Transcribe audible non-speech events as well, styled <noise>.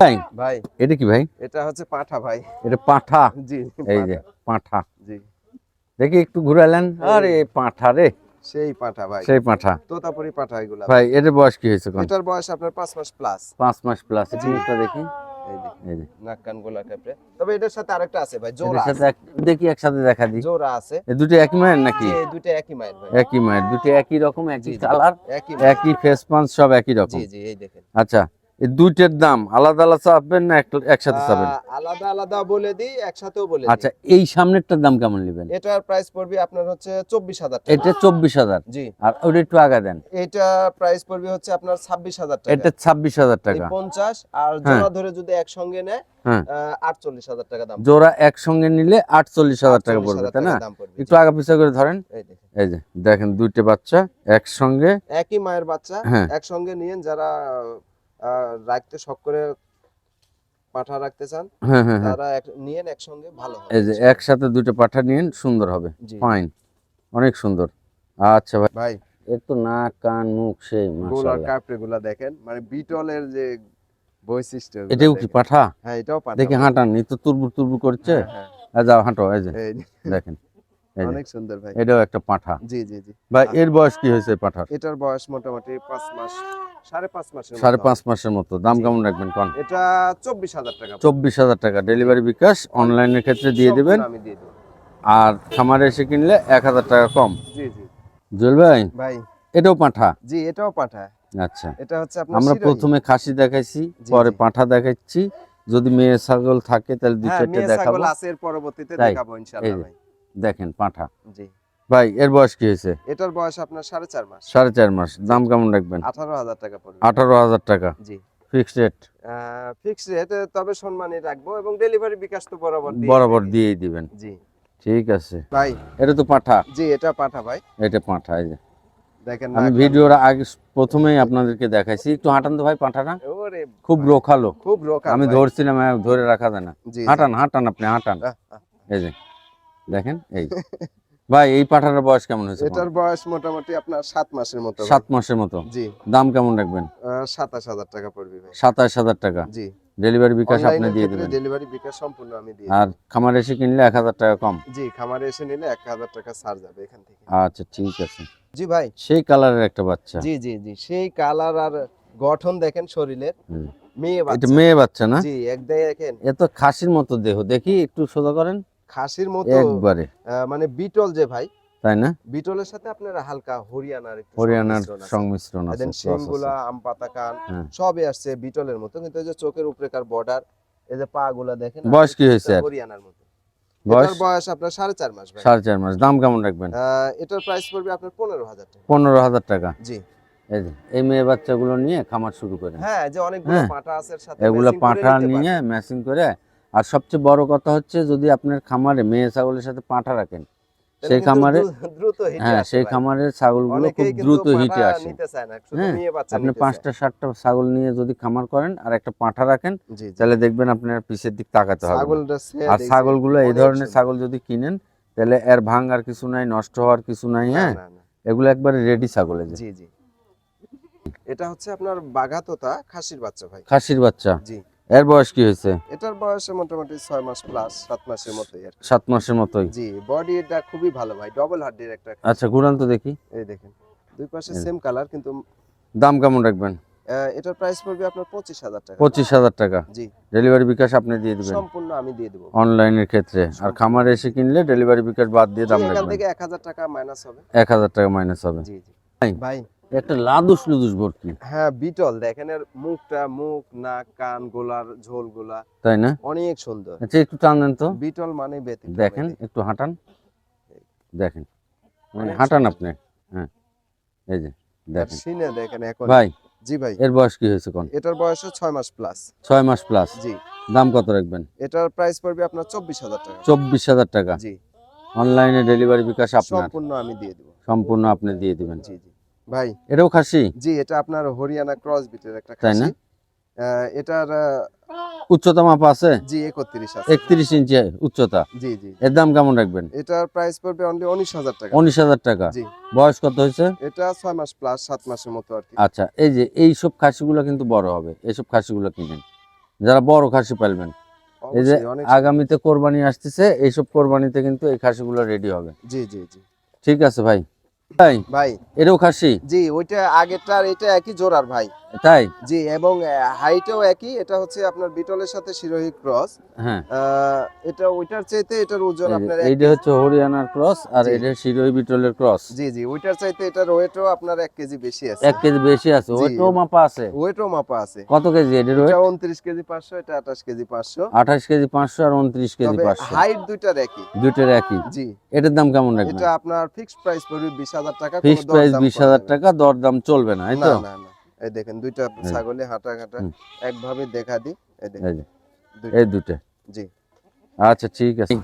ভাই ভাই। এটা কি ভাই? এটা হচ্ছে পাঠা ভাই। এটা পাঠা? জি এই যে পাঠা, জি। দেখি একটু ঘুরালেন। আরে পাঁঠা রে। সেই পাঠা ভাই। সেই পাঁঠা। তোতাপুরি পাঠা এগুলা। ভাই এর বয়স কি হয়েছে কোন? এটার বয়স আপনার পাঁচ মাস প্লাস পাঁচ মাস প্লাস দেখি। এই যে এই যে। নাক কান গোলা কাপড়ে তবে এটার সাথে আরেকটা আছে ভাই জোড়া এটার সাথে এক- দেখি একসাথে দেখা দিই। জোড়া আছে। এই দুটো একই মায়ের নাকি? এই দুটো একই মায়ের ভাই। একই মায়ের দুটো একই রকম একই। কালার একই একই ফেস পাঞ্চ সব একই রকম। জি জি এই দেখেন। আচ্ছা। এই দুইটার দাম আলাদা আলাদা চাপবেন না এক- একসাথে চাপবেন? আলাদা আলাদা বলে দিই একসাথেও বলে আচ্ছা এই সামনেরটার দাম কেমন নেবেন? এটার প্রাইস পড়বে আপনার হচ্ছে চব্বিশ হাজার টাকা। এটা চব্বিশ হাজার। জি। আর ওটা একটু আগা দেন। এটা প্রাইস পড়বে হচ্ছে আপনার ছাব্বিশ হাজার টাকা। এটা ছাব্বিশ হাজার টাকা। পঞ্চাশ আর হ্যাঁ। জোড়া ধরে যদি একসঙ্গে নেয় হ্যাঁ। আটচল্লিশ হাজার টাকা দাম জোড়া একসঙ্গে নিলে আটচল্লিশ হাজার টাকা 48,000 পড়বে তাই না? একটু আগা পিছা করে ধরেন। এই যে দেখেন দুইটা বাচ্চা একসঙ্গে। একই মায়ের বাচ্চা হ্যাঁ। একসঙ্গে নিয়েন যারা রাখতে শখ করে পাঠা রাখতে চান হ্যাঁ হ্যাঁ হ্যাঁ। তারা নিয়েন একসঙ্গে ভালো হবে। এই যে একসাথে দুটো পাঠা নিন সুন্দর হবে। ফাইন অনেক সুন্দর। আচ্ছা ভাই। ভাই। এর নাক কান মুখ সেই দেখেন মানে বিটলের যে বৈশিষ্ট্য এটাও কি পাঠা? হ্যাঁ এটাও পাঠা। দেখি হাঁটান এই তো তুরবুর তুরবুর করছে। যাও হাঁটো এই যে। দেখেন। অনেক সুন্দর ভাই। এটাও একটা পাঠা। জি জি জি। ভাই এর বয়স কি হয়েছে পাঠার? এটার বয়স মোটামুটি পাঁচ মাস। সাড়ে পাঁচ মাসের সাড়ে পাঁচ মাসের মতো। দাম কেমন রাখবেন কোন? এটা চব্বিশ হাজার টাকা চব্বিশ হাজার টাকা। ডেলিভারি বিকাশ অনলাইনের ক্ষেত্রে দিয়ে সম্পূর্ণ আমি দিয়ে দেবো। আর খামারে এসে কিনলে এক হাজার টাকা কম। জি জি। জুয়েল ভাই? ভাই। এটাও পাঠা? জি এটাও পাঠা। আচ্ছা। এটা হচ্ছে আমরা প্রথমে খাসি দেখাইছি পরে পাঠা দেখাচ্ছি। যদি মেয়ে ছাগল থাকে তাহলে দুই হ্যাঁ চারটে দেখাবো। আছে পরবর্তীতে দেখাবো ইনশাআল্লাহ ভাই। দেখেন পাঠা। জি। ভাই এর বয়স কি হয়েছে? এটার বয়স আপনার সাড়ে চার মাস। সাড়ে চার মাস। দাম কেমন রাখবেন? আঠারো হাজার টাকা পড়বে। আঠারো হাজার টাকা। জি। Fixed rate? ফিক্সড রেট তবে সম্মানই রাখব এবং ডেলিভারি বিকাশ তো বরাবর দিয়ে বরাবর। দিয়েই দিবেন। জি। ঠিক আছে। ভাই। এটা তো পাঠা। জি এটা পাঠা ভাই। এটা পাঠা এই যে। দেখেন আমি ভিডিওর আগে প্রথমেই আপনাদেরকে দেখাইছি। একটু হাঁটান তো ভাই পাঠাটা। ওরে খুব রোখালো খুব রোকা আমি ধরছিলাম ধরে রাখা যায় না। হাঁটান হাঁটান আপনি হাঁটান। এই যে। দেখেন এই <laughs> ভাই এই পাঠাটার বয়স কেমন হয়েছে এটার বয়স মোটামুটি আপনার সাত মাসের মতো। সাত মাসের মতো? জি। দাম কেমন রাখবেন? সাতাশ হাজার টাকা পড়বে ভাই। সাতাশ হাজার টাকা? জি। ডেলিভারি বিকাশ আপনি দিয়ে দেবেন? ডেলিভারি বিকাশ সম্পূর্ণ আমি দিয়ে আর খামার এসে কিনলে এক হাজার টাকা কম? জি খামারে এসে নিলে এক হাজার টাকা ছাড় যাবে এখান থেকে। আচ্ছা ঠিক আছে। জি ভাই। সেই কালারের একটা বাচ্চা। জি জি জি। সেই কালার আর গঠন দেখেন শরীরের। মেয়ে এটা বাচ্চা। মেয়ে বাচ্চা না? জি এক দেখেন। এত খাসির মতো দেহ। দেখি একটু সোজা করেন। খাসির মতো একবারে। মানে বিটল যে ভাই তাই না? বিটলের সাথে আপনারা হালকা হরিয়ানার হরিয়ানার সংমিশ্রণ আছে। দেন শিংগুলা আম পাতা কান হ্যাঁ। সবই আসছে বিটলের মতো। কিন্তু এই যে চোখের উপরেকার বর্ডার এই যে পা গুলা দেখেন বয়স কি হয়েছে হরিয়ানার মতো। বয়স? বয়স আপনার সাড়ে চার মাস ভাই। সাড়ে চার মাস। দাম কেমন রাখবেন? এটার প্রাইস পড়বে আপনার পনেরো হাজার টাকা। পনেরো হাজার টাকা? জি। এই যে এই মেয়ে বাচ্চাগুলো নিয়ে খামার শুরু করেন। হ্যাঁ যে অনেকগুলো হ্যাঁ। পাটা আছে এর সাথে এগুলো নিতে নিয়ে। ম্যাচিং করে আর সবচেয়ে বড় কথা হচ্ছে যদি আপনার খামারে মেয়ে ছাগলের সাথে পাঁঠা রাখেন সেই খামারে হ্যাঁ সেই খামারের ছাগলগুলো খুব দ্রুত হিটে আসে। হ্যাঁ, আপনি পাঁচটা সাতটা ছাগল নিয়ে যদি খামার করেন আর একটা পাঁঠা রাখেন তাহলে দেখবেন আপনার পিছের দিক তাকাতে হবে আর ছাগলগুলো এই ধরনের ছাগল যদি কিনেন তাহলে এর ভাঙার কিছু নাই নষ্ট হওয়ার কিছু নাই হ্যাঁ। এগুলো একবারে রেডি ছাগল জি। এটা হচ্ছে আপনার বাঘাতোতা খাসির বাচ্চা ভাই। খাসির বাচ্চা। জি। এর বয়স কি হয়েছে? এটার বয়স মোটামুটি ছয় মাস প্লাস সাত মাসের মতোই আর কি। সাত মাসের মতোই? জি বডি এটা খুবই ভালো ভাই ডবল হাড্ডির একটা আচ্ছা ঘুরান তো দেখি। এই দেখেন দুই পাশে। সেম কালার কিন্তু দাম কেমন রাখবেন? এটার প্রাইস পড়বে আপনার পঁচিশ হাজার টাকা। পঁচিশ হাজার টাকা? জি। ডেলিভারি বিকাশ আপনি দিয়ে দিবেন? সম্পূর্ণ আমি দিয়ে দেবো। অনলাইনের ক্ষেত্রে? আর খামারে এসে কিনলে ডেলিভারি বিকাশ বাদ দিয়ে দাম জি, এখান থেকে এক হাজার টাকা মাইনাস হবে। এক হাজার টাকা মাইনাস হবে। জি জি। ভাই। একটা লাদুস লুদুস ভর্তি। হ্যাঁ বিটল দেখেন এর মুখটা মুখ নাক কান গোলার ঝোল গোলা তাই না? অনেক সুন্দর। আচ্ছা একটু টান দেন তো। বিটল মানে ব্যতিক্রম দেখেন একটু হাঁটান। দেখেন মানে হাঁটান আপনি। হ্যাঁ এই যে দেখেন। সিনে দেখেন এখন। ভাই জি ভাই। এর বয়স কি হয়েছে কোন? এটার বয়স হচ্ছে ছয় মাস প্লাস ছয় মাস প্লাস জি। দাম কত রাখবেন? এটার প্রাইস পড়বে আপনার চব্বিশ হাজার টাকা। চব্বিশ হাজার টাকা? জি। অনলাইনে ডেলিভারি বিকাশ আপনার? সম্পূর্ণ আমি দিয়ে দেবো। সম্পূর্ণ আপনি দিয়ে দিবেন। জি জি। ভাই। এটাও খাসি? জি এটা আপনার হরিয়ানা ক্রস বিটের একটা তাই না? খাসি। এটার উচ্চতা মাপ আছে? জি একত্রিশ আছে। একত্রিশ ইঞ্চি উচ্চতা। জি জি। এর দাম কেমন রাখবেন? এটার প্রাইস পড়বে অনলি উনিশ হাজার টাকা। উনিশ হাজার টাকা। জি। বয়স কত হয়েছে? এটা ছয় মাস প্লাস সাত মাসের মতো আর কি। আচ্ছা এই যে এই সব খাসিগুলো কিন্তু বড় হবে। এইসব খাসিগুলো কিনেন। যারা বড় খাসি পালবেন। এই যে আগামীতে কোরবানি আসতেছে এইসব কোরবানিতে কিন্তু এই খাসিগুলো রেডি হবে। জি জি জি। ঠিক আছে ভাই। তাই? ভাই। এটাও খাসি? জি ওইটা আগেরটার এটা একই জোড়ার ভাই। তাই? জি এবং হাইটেও একই। এটা হচ্ছে আপনার বিটলের সাথে শিরোহী ক্রস। হ্যাঁ। এটা ওইটার চাইতে এটার ওজন আপনার এইটা হচ্ছে হরিয়ানার ক্রস আর এটা শিরোই বিটলের ক্রস। জি জি ওইটার চাইতে এটার ওয়েটও আপনার এক কেজি বেশি আছে। এক কেজি বেশি আছে। জি। ওইটাও মাপা আছে। ওয়েটও মাপা আছে। কত কেজি এটার ওয়েট? এটা উনত্রিশ কেজি পাঁচশো এটা আঠাশ কেজি পাঁচশো। আঠাশ কেজি পাঁচশো আর উনত্রিশ কেজি তবে পাঁচশো। হাইট দুইটার একই। দুইটার একই। জি। এটার দাম কেমন রাখবেন? এটা আপনার ফিক্সড প্রাইস পড়বে বিশ হাজার টাকা ফিক্সড প্রাইস বিশ হাজার টাকা দর দাম চলবে না এই তো? না না। এই দেখেন দুইটা ছাগলে হাঁটা ঘাটা একভাবে দেখা দি এই দেখেন এই দুইটা। এই দুটো জি। আচ্ছা ঠিক আছে।